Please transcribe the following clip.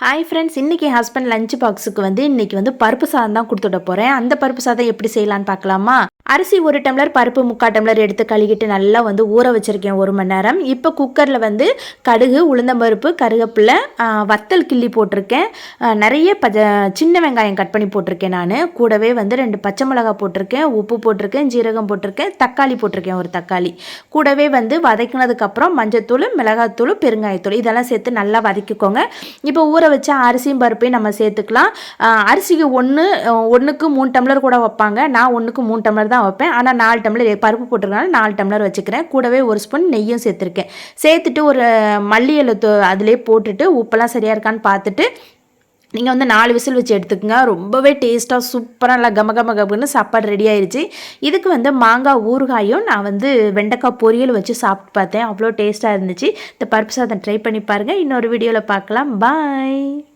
Hi friends இன்றைக்கி husband lunch பாக்ஸுக்கு வந்து இன்றைக்கி வந்து பருப்பு சாதம் தான் கொடுத்துட போகிறேன் அந்த பருப்பு சாதம் எப்படி செய்யலான்னு பார்க்கலாமா? அரிசி ஒரு டம்ளர் பருப்பு முக்கால் டம்ளர் எடுத்து கழுகிட்டு நல்லா வந்து ஊற வச்சுருக்கேன் ஒரு மணி நேரம். இப்போ குக்கரில் வந்து கடுகு உளுந்தம்பருப்பு கருகப்பில்லை வத்தல் கிள்ளி போட்டிருக்கேன். நிறைய ப சின்ன வெங்காயம் கட் பண்ணி போட்டிருக்கேன் நான். கூடவே வந்து ரெண்டு பச்சை மிளகாய் போட்டிருக்கேன் உப்பு போட்டிருக்கேன் ஜீரகம் போட்டிருக்கேன் தக்காளி போட்டிருக்கேன் ஒரு தக்காளி. கூடவே வந்து வதக்கினதுக்கப்புறம் மஞ்சத்தூள் மிளகாத்தூள் பெருங்காயத்தூள் இதெல்லாம் சேர்த்து நல்லா வதக்கிக்கோங்க. இப்போ ஊற வச்ச அரிசியும் பருப்பையும் நம்ம சேர்த்துக்கலாம். அரிசிக்கு ஒன்று ஒன்றுக்கு மூணு டம்ளர் கூட வைப்பாங்க. நான் ஒன்றுக்கு மூணு டம்ளர் தான் வைப்பேன். ஆனால் நாலு டம்ளர் பருப்பு போட்டிருக்கனால நாலு டம்ளர் வச்சுக்கிறேன். கூடவே ஒரு ஸ்பூன் நெய்யும் சேர்த்துருக்கேன். சேர்த்துட்டு ஒரு மல்லி இலை தூ- அதிலே போட்டுட்டு உப்பெல்லாம் சரியாக இருக்கான்னு பார்த்துட்டு நீங்கள் வந்து நாலு விசில் வச்சு எடுத்துக்கோங்க. ரொம்பவே டேஸ்ட்டாக சூப்பராக நல்லா கம கம கமன்னு சாப்பாடு ரெடி ஆயிடுச்சு இதுக்கு வந்து மாங்காய் ஊறுகாயும் நான் வந்து வெண்டைக்காய் பொரியல் வச்சு சாப்பிட்டு பார்த்தேன். அவ்வளோ டேஸ்ட்டாக இருந்துச்சு. இந்த பருப்பு சாதம் ட்ரை பண்ணி பாருங்கள் இன்னொரு வீடியோவில் பார்க்கலாம். பாய்.